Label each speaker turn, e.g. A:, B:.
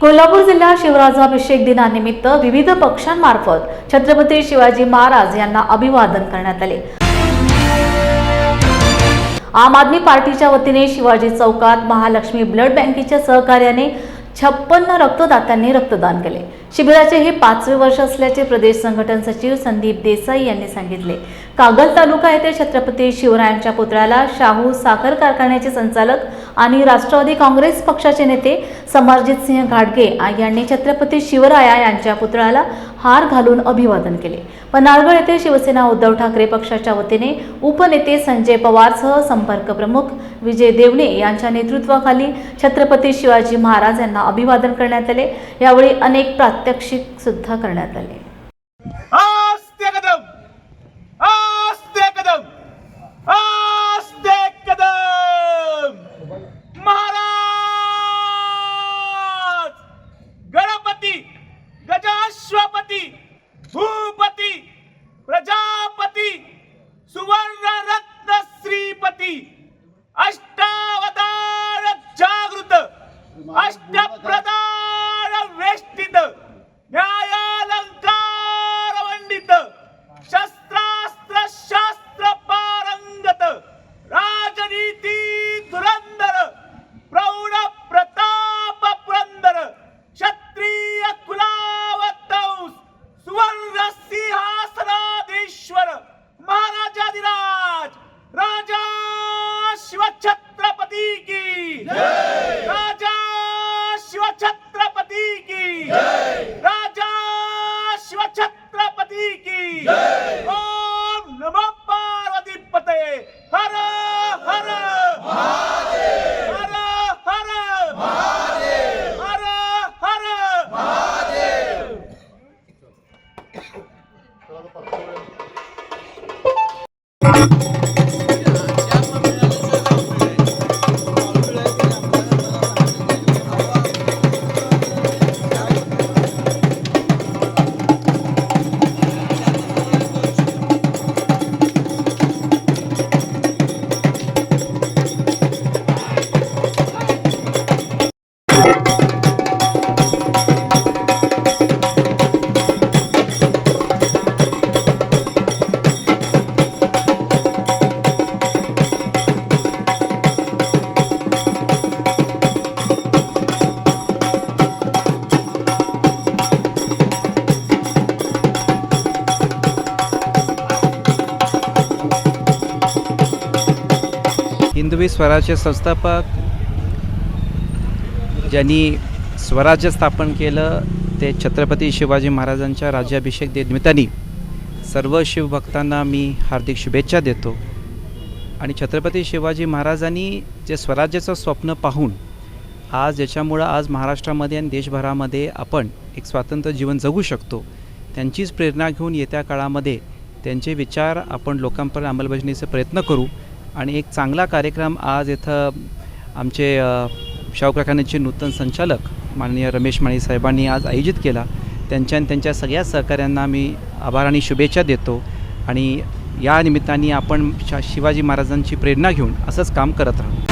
A: कोल्हापूर जिल्हा शिवराजाभिषेक दिनानिमित्त विविध पक्षांमार्फत छत्रपती शिवाजी महाराज यांना अभिवादन करण्यात आले. आम आदमी पार्टीच्या वतीने शिवाजी चौकात महालक्ष्मी ब्लड बँकेच्या सहकार्याने छप्पन्न रक्तदात्यांनी रक्तदान केले. शिबिराचे हे पाचवे वर्ष असल्याचे प्रदेश संघटन सचिव संदीप देसाई यांनी सांगितले. कागल तालुका येथे छत्रपती शिवरायांच्या पुतळ्याला शाहू साखर कारखान्याचे संचालक आणि राष्ट्रवादी काँग्रेस पक्षाचे नेते समरजित सिंह घाटगे यांनी छत्रपती शिवराया यांच्या पुतळ्याला हार घालून अभिवादन केले. पन्हाळगड येथे शिवसेना उद्धव ठाकरे पक्षाच्या वतीने उपनेते संजय पवारसह संपर्क प्रमुख विजय देवणे यांच्या नेतृत्वाखाली छत्रपती शिवाजी महाराज यांना अभिवादन करण्यात आले. यावेळी अनेक प्रात्यक्षिक सुद्धा करण्यात आले.
B: सभापती भूप छत्रपती की। राजा शिवछत्रपती की। राजा शिवछत्रपती की। ओम नमो पार्वती पते। हर हर। हर हर। हर हर।
C: हिंदवी स्वराज्य संस्थापक ज्यांनी स्वराज्य स्थापन केलं ते छत्रपती शिवाजी महाराजांच्या राज्याभिषेक निमित्ताने सर्व शिवभक्तांना मी हार्दिक शुभेच्छा देतो. आणि छत्रपती शिवाजी महाराजांनी जे स्वराज्याचं स्वप्न पाहून आज याच्यामुळं आज महाराष्ट्रामध्ये आणि देशभरामध्ये आपण एक स्वातंत्र्य जीवन जगू शकतो त्यांचीच प्रेरणा घेऊन येत्या काळामध्ये त्यांचे विचार आपण लोकांपर्यंत अंमलबजावणीचा प्रयत्न करू. आणि एक चांगला कार्यक्रम आज इथं आमचे शाहू कारखान्याचे नूतन संचालक माननीय रमेश माळी साहेबांनी आज आयोजित केला. त्यांच्या आणि त्यांच्या सगळ्या सहकाऱ्यांना मी आभार आणि शुभेच्छा देतो. आणि या निमित्ताने आपण शा शिवाजी महाराजांची प्रेरणा घेऊन असंच काम करत राहू.